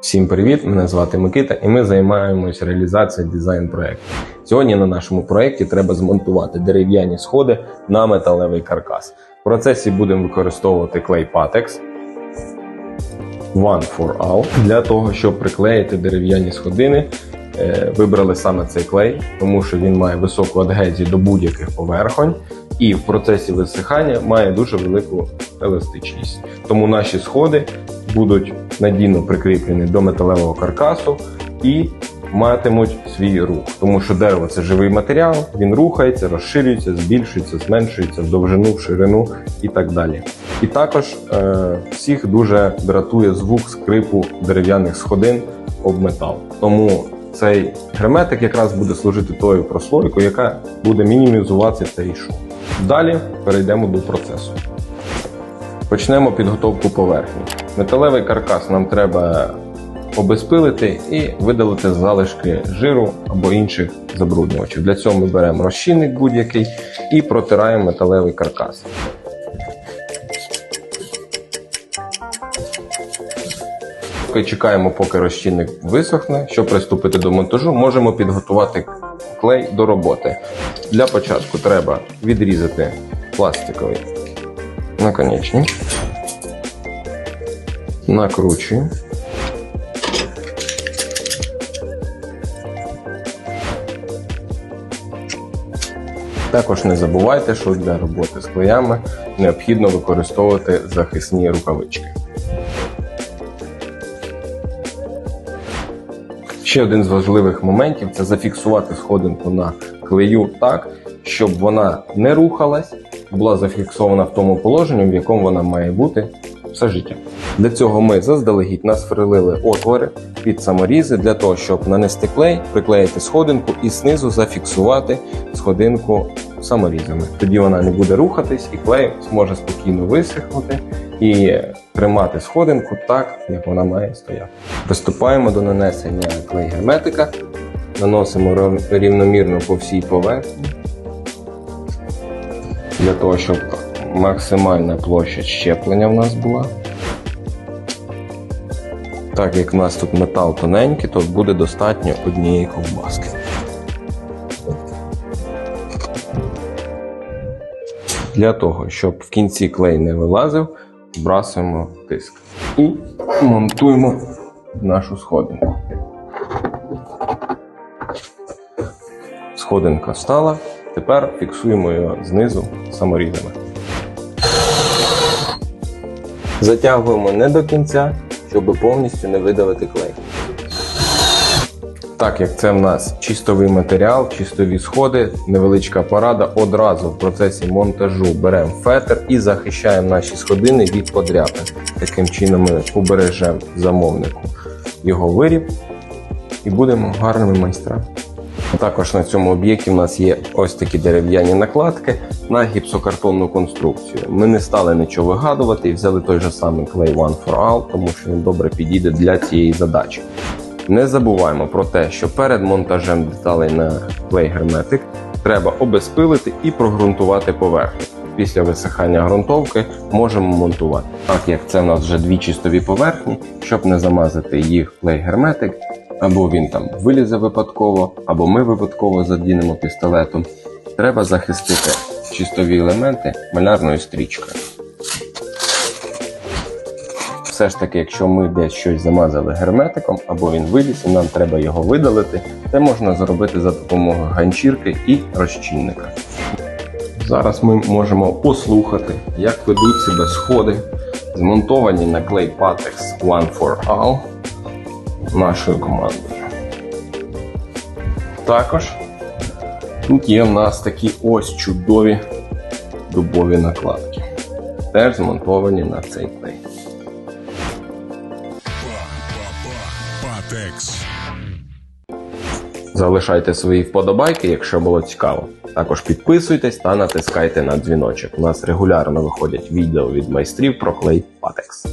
Всім привіт! Мене звати Микита, і ми займаємось реалізацією дизайн проєкту. Сьогодні на нашому проєкті треба змонтувати дерев'яні сходи на металевий каркас. В процесі будемо використовувати клей Patex One for All. Для того, щоб приклеїти дерев'яні сходини, е, вибрали саме цей клей, тому що він має високу адгезію до будь-яких поверхонь і в процесі висихання має дуже велику еластичність. Тому наші сходи будуть надійно прикріплені до металевого каркасу і матимуть свій рух, тому що дерево це живий матеріал, він рухається, розширюється, збільшується, зменшується в довжину, в ширину і так далі. І також е, всіх дуже дратує звук скрипу дерев'яних сходин об метал. Тому цей герметик якраз буде служити тою прослойкою, яка буде мінімізувати цей шум. Далі перейдемо до процесу. Почнемо підготовку поверхні. Металевий каркас нам треба обезпилити і видалити залишки жиру або інших забруднювачів. Для цього ми беремо розчинник будь-який і протираємо металевий каркас. Чекаємо, поки розчинник висохне. Щоб приступити до монтажу, можемо підготувати клей до роботи. Для початку треба відрізати пластиковий наконечник. Накручуємо. Також не забувайте, що для роботи з клеями необхідно використовувати захисні рукавички. Ще один з важливих моментів це зафіксувати сходинку на клею так, щоб вона не рухалась, була зафіксована в тому положенні, в якому вона має бути все життя. Для цього ми заздалегідь насверлили отвори під саморізи для того, щоб нанести клей, приклеїти сходинку і знизу зафіксувати сходинку саморізами. Тоді вона не буде рухатись і клей зможе спокійно висихнути і тримати сходинку так, як вона має стояти. Приступаємо до нанесення клей герметика, наносимо рівномірно по всій поверхні для того, щоб максимальна площа щеплення в нас була. Так як в нас тут метал тоненький, то буде достатньо однієї ковбаски. Для того, щоб в кінці клей не вилазив, збрасуємо тиск і монтуємо нашу сходинку. Сходинка стала. Тепер фіксуємо його знизу саморізами. Затягуємо не до кінця, щоб повністю не видавити клей. Так як це в нас чистовий матеріал, чистові сходи, невеличка порада, одразу в процесі монтажу беремо фетр і захищаємо наші сходини від подряпин. Таким чином ми убережемо замовнику його виріб і будемо гарними майстрами. Також на цьому об'єкті в нас є ось такі дерев'яні накладки на гіпсокартонну конструкцію. Ми не стали нічого вигадувати і взяли той же самий клей One for All, тому що він добре підійде для цієї задачі. Не забуваємо про те, що перед монтажем деталей на клей герметик треба обезпилити і прогрунтувати поверхню. Після висихання ґрунтовки можемо монтувати. Так як це в нас вже дві чистові поверхні, щоб не замазати їх клей герметик, або він там вилізе випадково, або ми випадково задінемо пістолетом. Треба захистити чистові елементи малярною стрічкою. Все ж таки, якщо ми десь щось замазали герметиком, або він виліз, і нам треба його видалити, це можна зробити за допомогою ганчірки і розчинника. Зараз ми можемо послухати, як ведуть себе сходи, змонтовані на клей Patex One for All нашою командою. Також тут є в нас такі ось чудові дубові накладки, теж змонтовані на цей клей. Залишайте свої вподобайки, якщо було цікаво. Також підписуйтесь та натискайте на дзвіночок. У нас регулярно виходять відео від майстрів про клей Patex.